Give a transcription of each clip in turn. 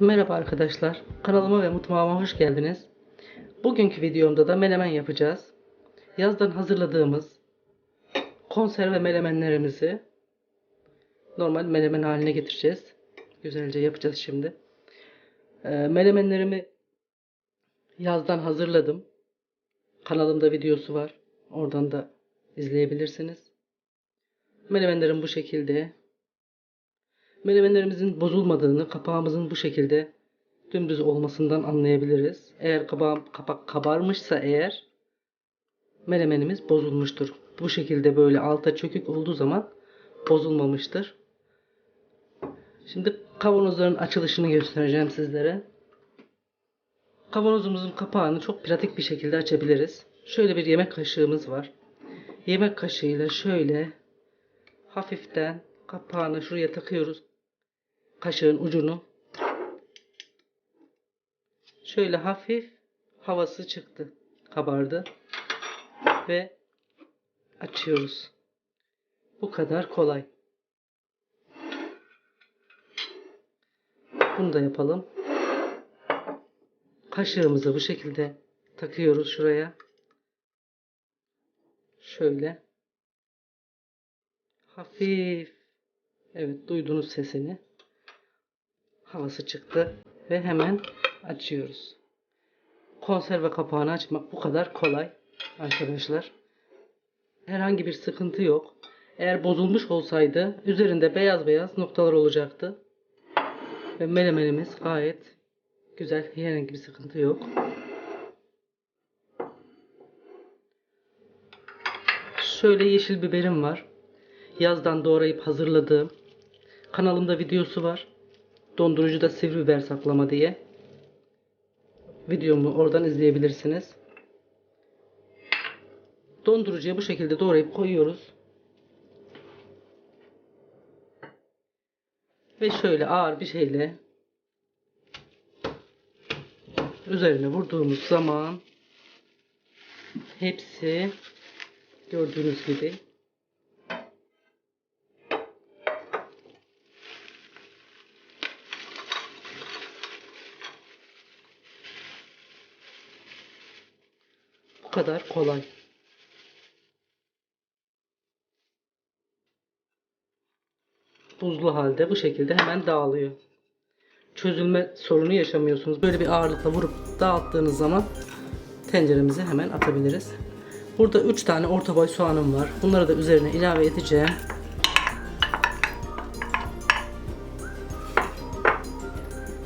Merhaba arkadaşlar. Kanalıma ve mutfağıma hoş geldiniz. Bugünkü videomda da menemen yapacağız. Yazdan hazırladığımız konserve menemenlerimizi normal menemen haline getireceğiz. Güzelce yapacağız şimdi. Ee, menemenlerimi yazdan hazırladım. Kanalımda videosu var. Oradan da izleyebilirsiniz. Menemenlerim bu şekilde. Menemenlerimizin bozulmadığını, kapağımızın bu şekilde dümdüz olmasından anlayabiliriz. Eğer kabağım, kapak kabarmışsa eğer menemenimiz bozulmuştur. Bu şekilde böyle alta çökük olduğu zaman bozulmamıştır. Şimdi kavanozların açılışını göstereceğim sizlere. Kavanozumuzun kapağını çok pratik bir şekilde açabiliriz. Şöyle bir yemek kaşığımız var. Yemek kaşığıyla şöyle hafiften kapağını şuraya takıyoruz. Kaşığın ucunu. Şöyle hafif havası çıktı. Kabardı. Ve açıyoruz. Bu kadar kolay. Bunu da yapalım. Kaşığımızı bu şekilde takıyoruz şuraya. Şöyle. Hafif. Evet duydunuz sesini. Havası çıktı. Ve hemen açıyoruz. Konserve kapağını açmak bu kadar kolay. Arkadaşlar. Herhangi bir sıkıntı yok. Eğer bozulmuş olsaydı üzerinde beyaz beyaz noktalar olacaktı. Ve menemenimiz gayet güzel. Herhangi bir sıkıntı yok. Şöyle yeşil biberim var. Yazdan doğrayıp hazırladığım. Kanalımda videosu var. Dondurucuda sivri biber saklama diye. Videomu oradan izleyebilirsiniz. Dondurucuya bu şekilde doğrayıp koyuyoruz. Ve şöyle ağır bir şeyle üzerine vurduğumuz zaman hepsi gördüğünüz gibi kadar kolay. Buzlu halde bu şekilde hemen dağılıyor. Çözülme sorunu yaşamıyorsunuz. Böyle bir ağırlıkla vurup dağıttığınız zaman tenceremize hemen atabiliriz. Burada 3 tane orta boy soğanım var. Bunları da üzerine ilave edeceğim.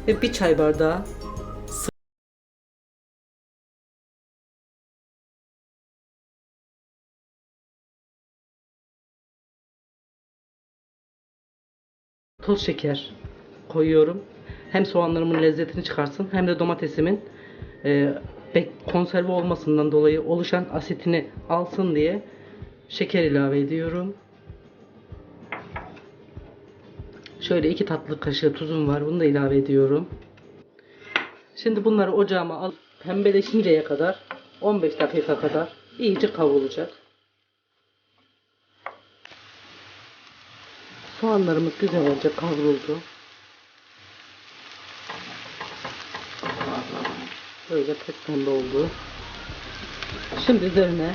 Ve bir çay bardağı toz şeker koyuyorum. Hem soğanlarımın lezzetini çıkarsın hem de domatesimin e, konserve olmasından dolayı oluşan asitini alsın diye şeker ilave ediyorum. Şöyle iki tatlı kaşığı tuzum var. Bunu da ilave ediyorum. Şimdi bunları ocağıma al pembeleşinceye kadar 15 dakika kadar iyice kavrulacak. Soğanlarımız güzelce kavruldu. Böyle pek pembe oldu. Şimdi üzerine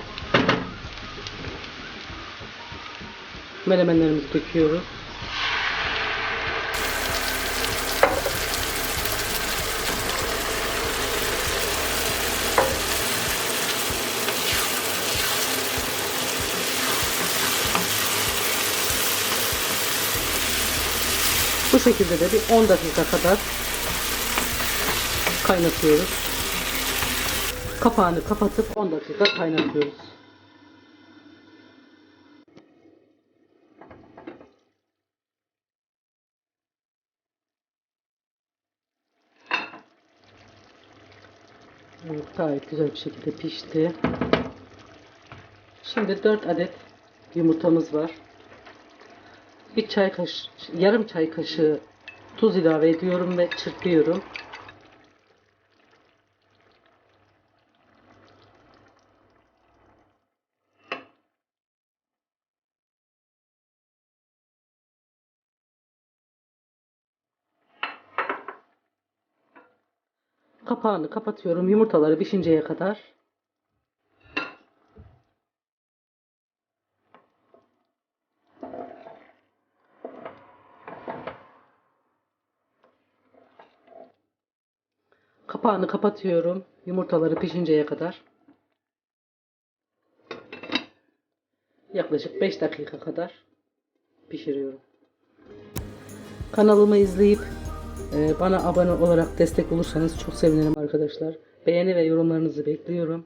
menemenlerimizi döküyoruz. Bu şekilde de bir 10 dakika kadar kaynatıyoruz. Kapağını kapatıp 10 dakika kaynatıyoruz. Evet, gayet güzel bir şekilde pişti. Şimdi 4 adet yumurtamız var. Bir çay kaşığı, yarım çay kaşığı tuz ilave ediyorum ve çırpıyorum. Kapağını kapatıyorum yumurtaları pişinceye kadar. Kapağını kapatıyorum yumurtaları pişinceye kadar. Yaklaşık 5 dakika kadar pişiriyorum. Kanalımı izleyip e, bana abone olarak destek olursanız çok sevinirim arkadaşlar. Beğeni ve yorumlarınızı bekliyorum.